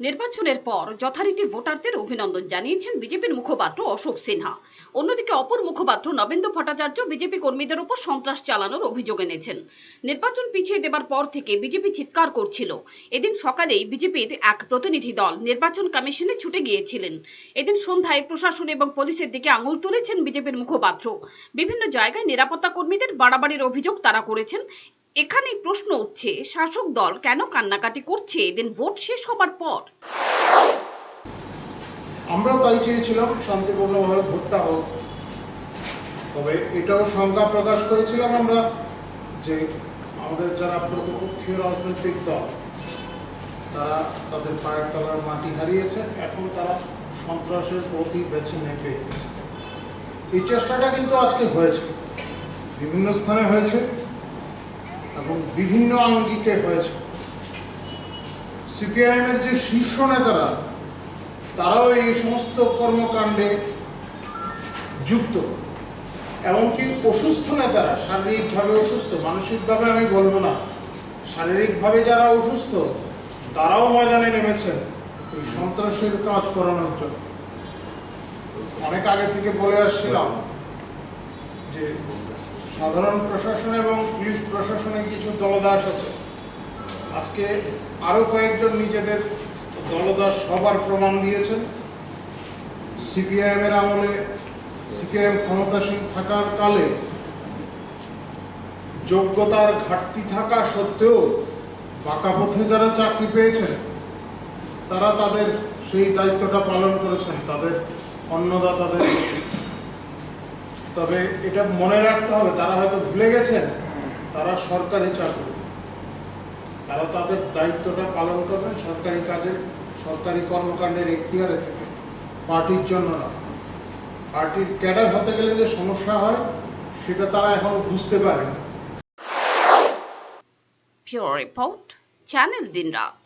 নির্বাচনের পর যথারীতি ভোটারদের অভিনন্দন জানিয়েছেন বিজেপির মুখপাত্র অশোক সিনহা। অন্যদিকে অপর মুখপাত্র নবেন্দু ভট্টাচার্য বিজেপি কর্মীদের উপর সন্ত্রাস চালানোর অভিযোগ এনেছেন। নির্বাচন পিছিয়ে দেবার পর থেকে বিজেপি চিৎকার করছিল। এদিন সকালেই বিজেপির এক প্রতিনিধি দল নির্বাচন কমিশনে ছুটে গিয়েছিলেন। এদিন সন্ধ্যায় প্রশাসন এবং পুলিশের দিকে আঙুল তুলেছেন বিজেপির মুখপাত্র। বিভিন্ন জায়গায় নিরাপত্তা কর্মীদের বাড়াবাড়ির অভিযোগ তারা করেছেন। এখানেই প্রশ্ন উঠছে, শাসক দল কেন কান্নাকাটি করছে? এদিন ভোট শেষ হবার পর। আমরাও তাই চেয়েছিলাম শান্তিপূর্ণভাবে ভোটটা হোক। তবে এটাও শঙ্কা প্রকাশ করেছিলাম আমরা যে আমাদের যারা প্রতিপক্ষীয় রাজনৈতিক দল, তারা তাদের পায়ের তলার মাটি হারিয়েছে, এখন তারা সন্ত্রাসের প্রতি বেছে নেবে। এই চেষ্টাটা কিন্তু আজকে হয়েছে। বিভিন্ন স্থানে হয়েছে। এবং বিভিন্ন আঙ্গিকে হয়েছে। সিপিআইএম এর যে শীর্ষ নেতারা, তারাও এই সমস্ত কর্মকাণ্ডে যুক্ত। এমনকি অসুস্থ নেতারা, শারীরিকভাবে অসুস্থ, মানসিকভাবে আমি বলব না, শারীরিকভাবে যারা অসুস্থ, তারাও ময়দানে নেমেছেন এই সন্ত্রাসের কাজ করানোর জন্য। অনেক আগে থেকে বলে আসছিলাম সাধারণ প্রশাসন এবং পুলিশ প্রশাসনে কিছু দলদাস আছে। আজকে আরও কয়েকজন নিজেদের দলদাস হবার প্রমাণ দিয়েছেন। সিপিআইএম এর আমলে সিপিআইএম ক্ষমতাসীন থাকার কালে যোগ্যতার ঘাটতি থাকা সত্ত্বেও বাঁকা পথে যারা চাকরি পেয়েছেন, তারা তাদের সেই দায়িত্বটা পালন করেছেন। তাদের অন্নদাতাদের তবে এটা মনে রাখতে হবে, তারা হয়তো ভুলে গেছেন, তারা সরকারি চাকরি। তারা তাদের দায়িত্বটা পালন করবেন সরকারি কাজে, সরকারি কর্মকাণ্ডের এখতিয়ারে থেকে, পার্টির জন্য না। পার্টির ক্যাডার হতে গেলে যে সমস্যা হয়, সেটা তারা এখন বুঝতে পারেন। পিওর রিপোর্ট, চ্যানেল দিন রাত